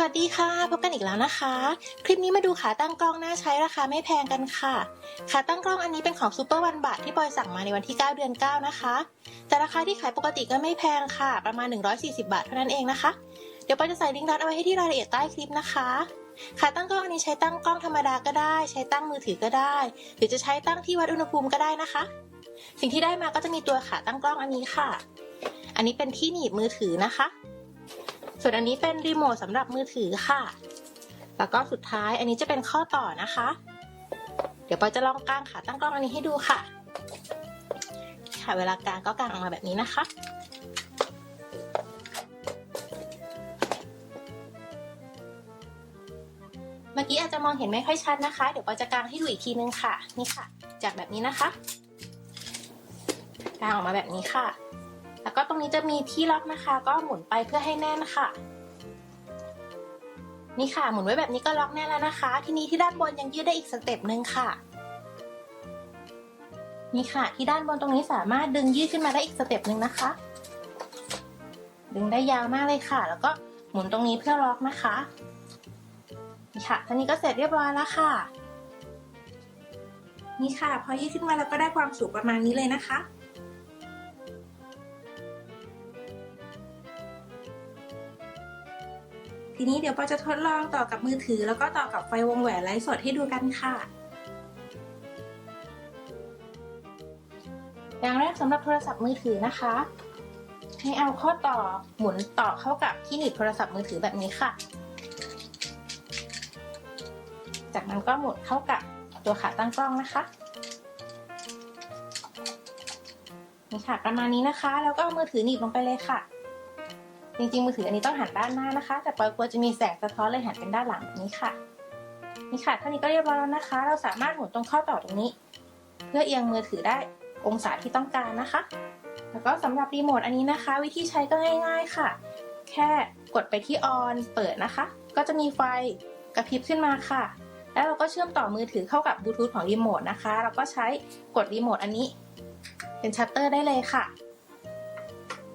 สวัสดีค่ะ พบกันอีกแล้วนะคะ คลิปนี้มาดูขาตั้งกล้องน่าใช้ราคาไม่แพงกันค่ะ ขาตั้งกล้องอันนี้เป็นของซูเปอร์วันบาทที่บอยสั่งมาในวันที่ 9 เดือน 9 นะคะ แต่ราคาที่ขายปกติก็ไม่แพงค่ะ ประมาณ 140 บาทเท่านั้นเองนะคะ เดี๋ยวปอยจะใส่ลิงก์รัดเอาไว้ให้ที่รายละเอียดใต้คลิปนะคะ ขาตั้งกล้องอันนี้ใช้ตั้งกล้องธรรมดาก็ได้ ใช้ตั้งมือถือก็ได้ หรือจะใช้ตั้งที่วัดอุณหภูมิก็ได้นะคะ สิ่งที่ได้มาก็จะมีตัวขาตั้งกล้องอันนี้ค่ะ อันนี้เป็นที่หนีบมือถือนะคะ ส่วนอันนี้เป็นรีโมทสำหรับมือถือค่ะ แล้วก็สุดท้ายอันนี้จะเป็นข้อต่อนะคะ เดี๋ยวปอยจะลองกางขาตั้งกล้องอันนี้ให้ดูค่ะ ค่ะเวลากางก็กางออกมาแบบนี้นะคะเมื่อกี้อาจจะมองเห็นไม่ค่อยชัดนะคะ เดี๋ยวปอจะกางให้ดูอีกทีนึงค่ะ นี่ค่ะ จากแบบนี้นะคะ กางออกมาแบบนี้ค่ะ แล้วก็ตรงนี้จะมีที่ล็อกนะคะ ก็หมุนไปเพื่อให้แน่นค่ะ นี่ค่ะหมุนไว้แบบนี้ก็ล็อกแน่นแล้วนะคะ ทีนี้ที่ด้านบนยังยืดได้อีกสเต็ปหนึ่งค่ะ นี่ค่ะ ที่ด้านบนตรงนี้สามารถดึงยืดขึ้นมาได้อีกสเต็ปหนึ่งนะคะ ดึงได้ยาวมากเลยค่ะ แล้วก็หมุนตรงนี้เพื่อล็อกนะคะ นี่ค่ะท่านี้ก็เสร็จเรียบร้อยแล้วค่ะ นี่ค่ะ พอยืดขึ้นมาแล้วก็ได้ความสูงประมาณนี้เลยนะคะ ทีนี้เดี๋ยวปอจะทดลองต่อกับมือถือ แล้วก็ต่อกับไฟวงแหวนไลฟ์สดให้ดูกันค่ะ อย่างแรกสำหรับโทรศัพท์มือถือนะคะ ให้เอาข้อต่อหมุนต่อเข้ากับที่หนีบโทรศัพท์มือถือแบบนี้ค่ะ จากนั้นก็หมุนเข้ากับตัวขาตั้งกล้องนะคะนี่ค่ะประมาณนี้นะคะ แล้วก็เอามือถือหนีบลงไปเลยค่ะ จริงๆมือถืออันนี้ต้องหันด้านหน้านะคะ แต่ปอยกลัวจะมีแสงสะท้อนเลยหันเป็นด้านหลังแบบนี้ค่ะ นี่ค่ะเท่านี้ก็เรียบร้อยแล้วนะคะ เราสามารถหมุนตรงข้อต่อตรงนี้ เพื่อเอียงมือถือได้องศาที่ต้องการนะคะ แล้วก็สำหรับรีโมทอันนี้นะคะ วิธีใช้ก็ง่าย ๆค่ะ แค่กดไปที่ออนเปิดนะคะ ก็จะมีไฟกระพริบขึ้นมาค่ะ แล้วเราก็เชื่อมต่อมือถือเข้ากับบลูทูธของรีโมทนะคะ เราก็ใช้กดรีโมทอันนี้ เป็นชัตเตอร์ได้เลยค่ะ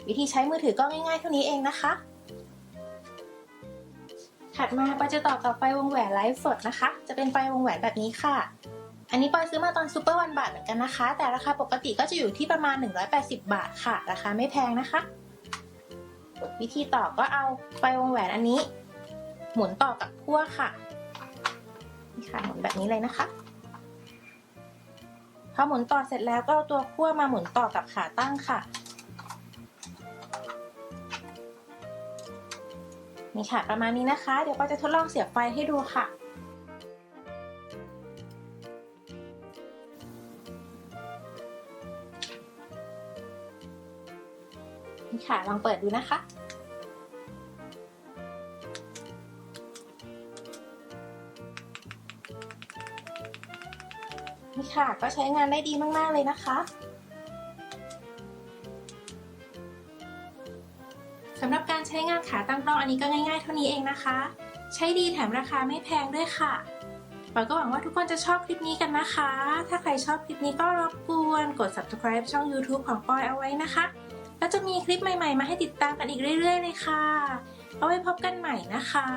วิธีใช้มือถือก็ง่ายๆเท่านี้เองนะคะ ถัดมาปอยจะต่อกับไฟวงแหวนไลฟ์สดนะคะ จะเป็นไฟวงแหวนแบบนี้ค่ะ อันนี้ปอยซื้อมาตอนซูเปอร์วันบาทเหมือนกันนะคะ แต่ราคาปกติก็จะอยู่ที่ประมาณ 180 บาทค่ะ ราคาไม่แพงนะคะ วิธีต่อก็เอาไฟวงแหวนอันนี้ หมุนต่อกับขั้วค่ะนี่ค่ะหมุนแบบนี้เลยนะคะพอหมุนต่อเสร็จแล้วก็เอาตัวขั้วมาหมุนต่อกับขาตั้งค่ะ นี่ค่ะ ประมาณนี้นะคะ เดี๋ยวก็จะทดลองเสียบไฟให้ดูค่ะ นี่ค่ะ ลองเปิดดูนะคะนี่ค่ะ ก็ใช้งานได้ดีมาก ๆ เลยนะคะ สำหรับการใช้งานขาตั้งกล้องอันนี้ก็ง่ายๆเท่านี้เองนะคะ ใช้ดีแถมราคาไม่แพงด้วยค่ะปอยก็หวังว่าทุกคนจะชอบคลิปนี้กันนะคะ ถ้าใครชอบคลิปนี้ก็รบกวนกด subscribe ช่อง YouTube ของปอยเอาไว้นะคะ แล้วจะมีคลิปใหม่ๆ มาให้ติดตามกันอีกเรื่อยๆเลยค่ะ เอาไว้พบกันใหม่นะคะ